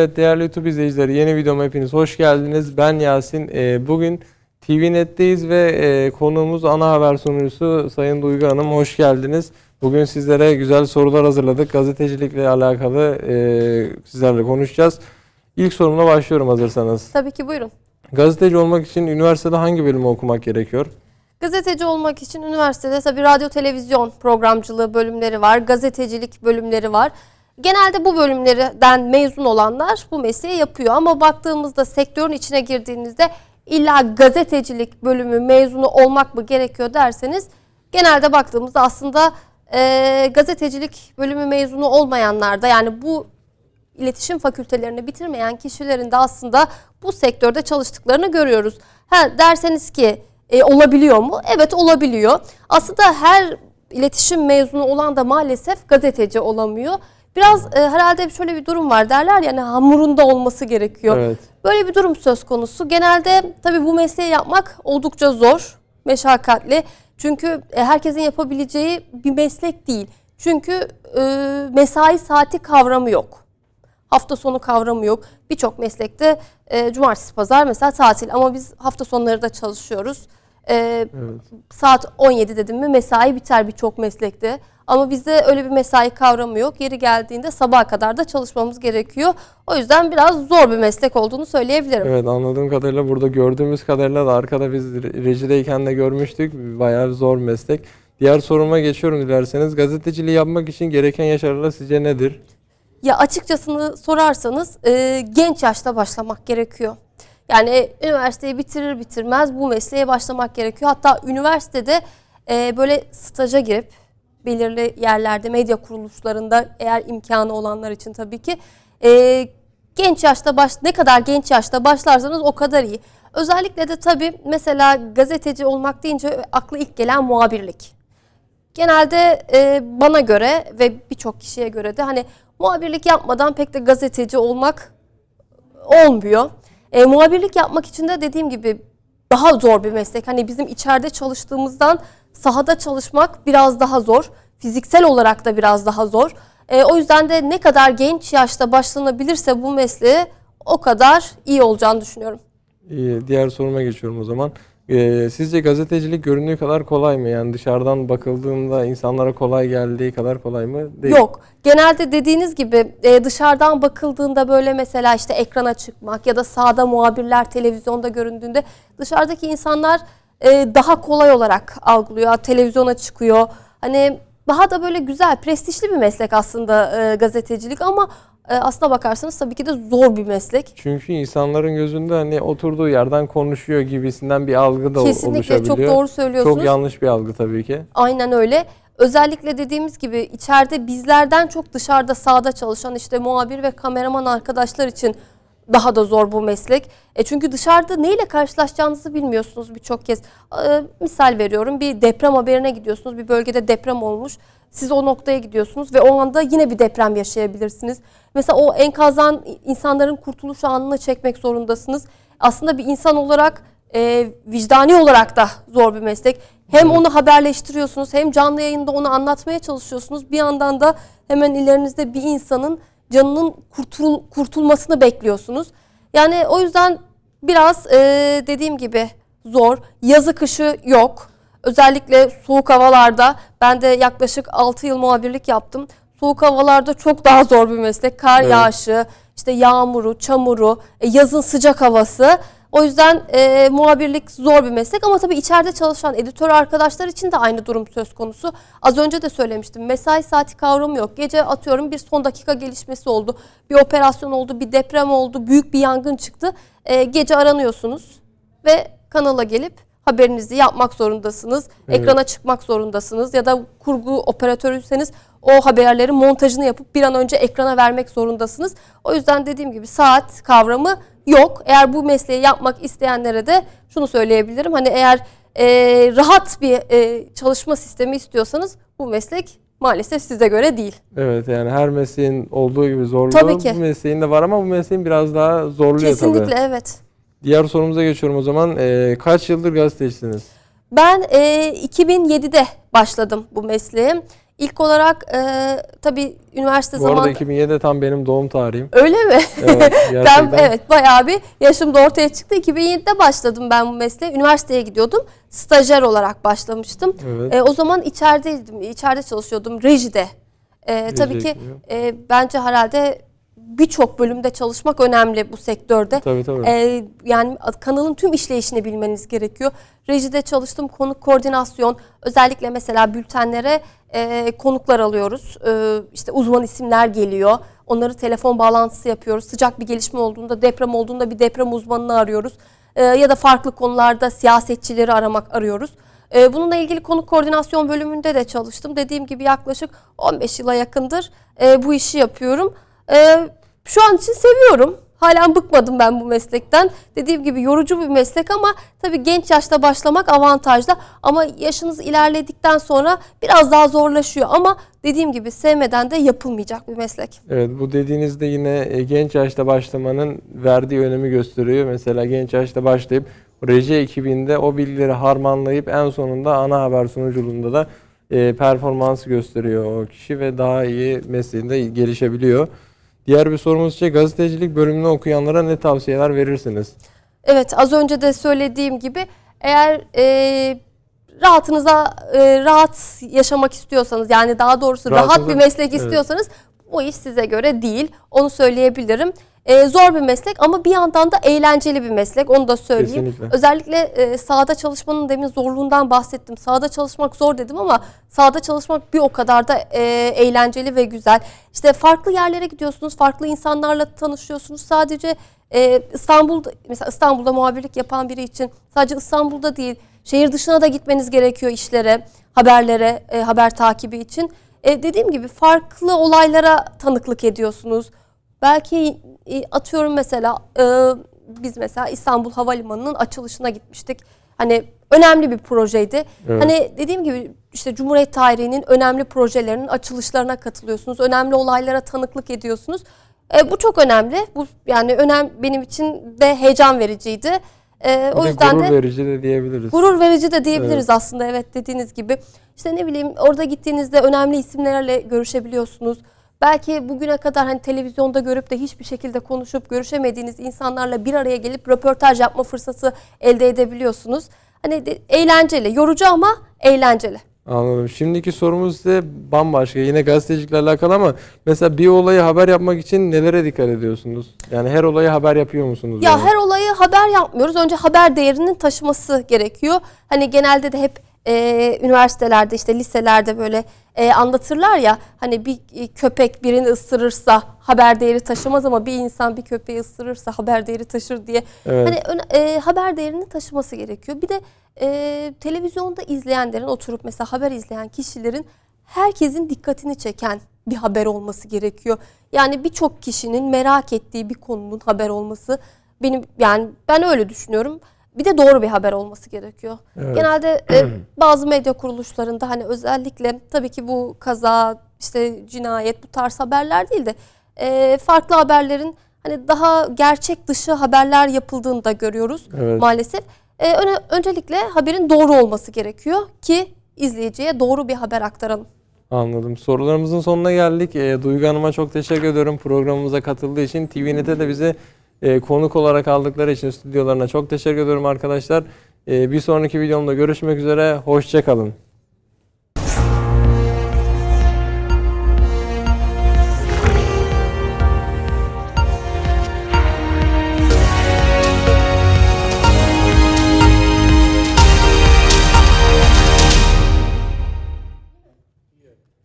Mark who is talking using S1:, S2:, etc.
S1: Evet değerli YouTube izleyicileri yeni videoma hepiniz hoş geldiniz. Ben Yasin. Ee, Bugün TVNet'teyiz ve e, konuğumuz ana haber sunucusu Sayın Duygu Hanım. Hoş geldiniz. Bugün sizlere güzel sorular hazırladık. Gazetecilikle alakalı e, sizlerle konuşacağız. İlk sorumla başlıyorum hazırsanız.
S2: Tabii ki buyurun.
S1: Gazeteci olmak için üniversitede hangi bölümü okumak gerekiyor?
S2: Gazeteci olmak için üniversitede tabii radyo televizyon programcılığı bölümleri var, gazetecilik bölümleri var. Genelde bu bölümlerden mezun olanlar bu mesleği yapıyor ama baktığımızda sektörün içine girdiğinizde illa gazetecilik bölümü mezunu olmak mı gerekiyor derseniz genelde baktığımızda aslında e, gazetecilik bölümü mezunu olmayanlar da yani bu iletişim fakültelerini bitirmeyen kişilerin de aslında bu sektörde çalıştıklarını görüyoruz. Ha derseniz ki e, olabiliyor mu? Evet olabiliyor. Aslında her iletişim mezunu olan da maalesef gazeteci olamıyor. Biraz e, herhalde şöyle bir durum var derler yani hamurunda olması gerekiyor.
S1: Evet.
S2: Böyle bir durum söz konusu. Genelde tabii bu mesleği yapmak oldukça zor, meşakkatli. Çünkü e, herkesin yapabileceği bir meslek değil. Çünkü e, mesai saati kavramı yok. Hafta sonu kavramı yok. Birçok meslekte e, cumartesi pazar mesela tatil ama biz hafta sonları da çalışıyoruz. E,
S1: Evet.
S2: saat 17 dedim mi mesai biter birçok meslekte. Ama bizde öyle bir mesai kavramı yok. Yeri geldiğinde sabaha kadar da çalışmamız gerekiyor. O yüzden biraz zor bir meslek olduğunu söyleyebilirim.
S1: Evet anladığım kadarıyla burada gördüğümüz kadarıyla da arkada biz re- rejideyken de görmüştük. Bayağı zor meslek. Diğer soruma geçiyorum dilerseniz. Gazeteciliği yapmak için gereken yaş aralığı sizce nedir?
S2: Ya açıkçasını sorarsanız e, genç yaşta başlamak gerekiyor. Yani üniversiteyi bitirir bitirmez bu mesleğe başlamak gerekiyor. Hatta üniversitede e, böyle staja girip belirli yerlerde medya kuruluşlarında eğer imkanı olanlar için tabii ki e, genç yaşta baş ne kadar genç yaşta başlarsanız o kadar iyi. Özellikle de tabii mesela gazeteci olmak deyince aklı ilk gelen muhabirlik. Genelde e, bana göre ve birçok kişiye göre de hani muhabirlik yapmadan pek de gazeteci olmak olmuyor. E, muhabirlik yapmak için de dediğim gibi daha zor bir meslek. Hani bizim içeride çalıştığımızdan sahada çalışmak biraz daha zor. Fiziksel olarak da biraz daha zor. E, o yüzden de ne kadar genç yaşta başlanabilirse bu mesleğe o kadar iyi olacağını düşünüyorum.
S1: İyi, diğer soruma geçiyorum o zaman. Ee, sizce gazetecilik göründüğü kadar kolay mı? Yani dışarıdan bakıldığında insanlara kolay geldiği kadar kolay mı? Değil.
S2: Yok. Genelde dediğiniz gibi e, dışarıdan bakıldığında böyle mesela işte ekrana çıkmak ya da sahada muhabirler televizyonda göründüğünde dışarıdaki insanlar e, daha kolay olarak algılıyor. Televizyona çıkıyor. Hani daha da böyle güzel, prestijli bir meslek aslında e, gazetecilik ama e, aslına bakarsanız tabii ki de zor bir meslek.
S1: Çünkü insanların gözünde hani oturduğu yerden konuşuyor gibisinden bir algı da
S2: Kesinlikle çok
S1: oluşabiliyor.
S2: doğru söylüyorsunuz.
S1: Çok yanlış bir algı tabii ki.
S2: Aynen öyle. Özellikle dediğimiz gibi içeride bizlerden çok dışarıda sahada çalışan işte muhabir ve kameraman arkadaşlar için daha da zor bu meslek. E çünkü dışarıda neyle karşılaşacağınızı bilmiyorsunuz birçok kez. E, misal veriyorum bir deprem haberine gidiyorsunuz. Bir bölgede deprem olmuş. Siz o noktaya gidiyorsunuz ve o anda yine bir deprem yaşayabilirsiniz. Mesela o enkazdan insanların kurtuluş anını çekmek zorundasınız. Aslında bir insan olarak e, vicdani olarak da zor bir meslek. Hem onu haberleştiriyorsunuz hem canlı yayında onu anlatmaya çalışıyorsunuz. Bir yandan da hemen ilerinizde bir insanın canının kurtul, kurtulmasını bekliyorsunuz. Yani o yüzden biraz e, dediğim gibi zor. Yazı kışı yok. Özellikle soğuk havalarda ben de yaklaşık 6 yıl muhabirlik yaptım. Soğuk havalarda çok daha zor bir meslek. Kar
S1: Evet.
S2: yağışı, işte yağmuru, çamuru, e, yazın sıcak havası. O yüzden e, muhabirlik zor bir meslek ama tabii içeride çalışan editör arkadaşlar için de aynı durum söz konusu. Az önce de söylemiştim mesai saati kavramı yok. Gece atıyorum bir son dakika gelişmesi oldu. Bir operasyon oldu, bir deprem oldu, büyük bir yangın çıktı. E, gece aranıyorsunuz ve kanala gelip haberinizi yapmak zorundasınız.
S1: Evet.
S2: Ekrana çıkmak zorundasınız ya da kurgu operatörüyseniz o haberlerin montajını yapıp bir an önce ekrana vermek zorundasınız. O yüzden dediğim gibi saat kavramı yok. Eğer bu mesleği yapmak isteyenlere de şunu söyleyebilirim. Hani eğer e, rahat bir e, çalışma sistemi istiyorsanız bu meslek maalesef size göre değil.
S1: Evet yani her mesleğin olduğu gibi zorluğu
S2: Tabii ki.
S1: bu mesleğin de var ama bu mesleğin biraz daha zorluyor
S2: Kesinlikle
S1: tabii.
S2: evet.
S1: Diğer sorumuza geçiyorum o zaman. Ee, kaç yıldır gazetecisiniz?
S2: Ben e, 2007'de başladım bu mesleğe. İlk olarak e, tabii üniversite
S1: Bu arada
S2: zamanı
S1: 2007 tam benim doğum tarihim.
S2: öyle mi?
S1: Evet,
S2: ben evet bayağı bir yaşım da ortaya çıktı. 2007'de başladım ben bu mesleğe. Üniversiteye gidiyordum. Stajyer olarak başlamıştım.
S1: Evet.
S2: E, o zaman içerideydim. içeride çalışıyordum rejide. E, tabii ki e, bence herhalde birçok bölümde çalışmak önemli bu sektörde.
S1: Tabii tabii.
S2: Ee, yani kanalın tüm işleyişini bilmeniz gerekiyor. Rejide çalıştım, konuk koordinasyon, özellikle mesela bültenlere e, konuklar alıyoruz. E, işte uzman isimler geliyor. Onları telefon bağlantısı yapıyoruz. Sıcak bir gelişme olduğunda, deprem olduğunda bir deprem uzmanını arıyoruz. E, ya da farklı konularda siyasetçileri aramak arıyoruz. E, bununla ilgili konuk koordinasyon bölümünde de çalıştım. Dediğim gibi yaklaşık 15 yıla yakındır e, bu işi yapıyorum. Şu an için seviyorum. Halen bıkmadım ben bu meslekten. Dediğim gibi yorucu bir meslek ama tabii genç yaşta başlamak avantajlı. Ama yaşınız ilerledikten sonra biraz daha zorlaşıyor. Ama dediğim gibi sevmeden de yapılmayacak bir meslek.
S1: Evet bu dediğinizde yine e, genç yaşta başlamanın verdiği önemi gösteriyor. Mesela genç yaşta başlayıp reji ekibinde o bilgileri harmanlayıp en sonunda ana haber sunuculuğunda da e, performans gösteriyor o kişi ve daha iyi mesleğinde gelişebiliyor. Diğer bir sorumuz ise gazetecilik bölümünü okuyanlara ne tavsiyeler verirsiniz?
S2: Evet az önce de söylediğim gibi eğer e, rahatınıza e, rahat yaşamak istiyorsanız yani daha doğrusu rahat
S1: Rahatınıza-
S2: bir meslek
S1: evet.
S2: istiyorsanız bu iş size göre değil. Onu söyleyebilirim. E, zor bir meslek ama bir yandan da eğlenceli bir meslek. Onu da söyleyeyim.
S1: Kesinlikle.
S2: Özellikle e, sahada çalışmanın demin zorluğundan bahsettim. Sahada çalışmak zor dedim ama sahada çalışmak bir o kadar da e, eğlenceli ve güzel. İşte farklı yerlere gidiyorsunuz, farklı insanlarla tanışıyorsunuz. Sadece e, İstanbul'da mesela İstanbul'da muhabirlik yapan biri için sadece İstanbul'da değil, şehir dışına da gitmeniz gerekiyor işlere, haberlere, e, haber takibi için. E, dediğim gibi farklı olaylara tanıklık ediyorsunuz. Belki e, atıyorum mesela e, biz mesela İstanbul Havalimanı'nın açılışına gitmiştik. Hani önemli bir projeydi.
S1: Evet.
S2: Hani dediğim gibi işte Cumhuriyet tarihinin önemli projelerinin açılışlarına katılıyorsunuz. Önemli olaylara tanıklık ediyorsunuz. E, bu çok önemli. Bu yani önem benim için de heyecan vericiydi. E, o
S1: de
S2: yüzden
S1: gurur
S2: de
S1: verici de diyebiliriz.
S2: Gurur verici de diyebiliriz aslında evet dediğiniz gibi. İşte ne bileyim orada gittiğinizde önemli isimlerle görüşebiliyorsunuz. Belki bugüne kadar hani televizyonda görüp de hiçbir şekilde konuşup görüşemediğiniz insanlarla bir araya gelip röportaj yapma fırsatı elde edebiliyorsunuz. Hani de- eğlenceli, yorucu ama eğlenceli.
S1: Anladım. Şimdiki sorumuz ise bambaşka. Yine gazetecilikle alakalı ama mesela bir olayı haber yapmak için nelere dikkat ediyorsunuz? Yani her olayı haber yapıyor musunuz?
S2: Ya
S1: yani?
S2: her olayı haber yapmıyoruz. Önce haber değerinin taşıması gerekiyor. Hani genelde de hep e, üniversitelerde işte liselerde böyle e, anlatırlar ya hani bir e, köpek birini ısırırsa haber değeri taşımaz ama bir insan bir köpeği ısırırsa haber değeri taşır diye.
S1: Evet.
S2: Hani e, haber değerini taşıması gerekiyor. Bir de e, televizyonda izleyenlerin oturup mesela haber izleyen kişilerin herkesin dikkatini çeken bir haber olması gerekiyor. Yani birçok kişinin merak ettiği bir konunun haber olması benim yani ben öyle düşünüyorum. Bir de doğru bir haber olması gerekiyor.
S1: Evet.
S2: Genelde e, bazı medya kuruluşlarında hani özellikle tabii ki bu kaza, işte cinayet bu tarz haberler değil de e, farklı haberlerin hani daha gerçek dışı haberler yapıldığını da görüyoruz
S1: Evet.
S2: maalesef. E, öne- öncelikle haberin doğru olması gerekiyor ki izleyiciye doğru bir haber aktaralım.
S1: Anladım. Sorularımızın sonuna geldik. E, Duygu Hanım'a çok teşekkür ediyorum programımıza katıldığı için. TVNet'e de bizi e, konuk olarak aldıkları için stüdyolarına çok teşekkür ediyorum arkadaşlar. E, bir sonraki videomda görüşmek üzere. Hoşçakalın.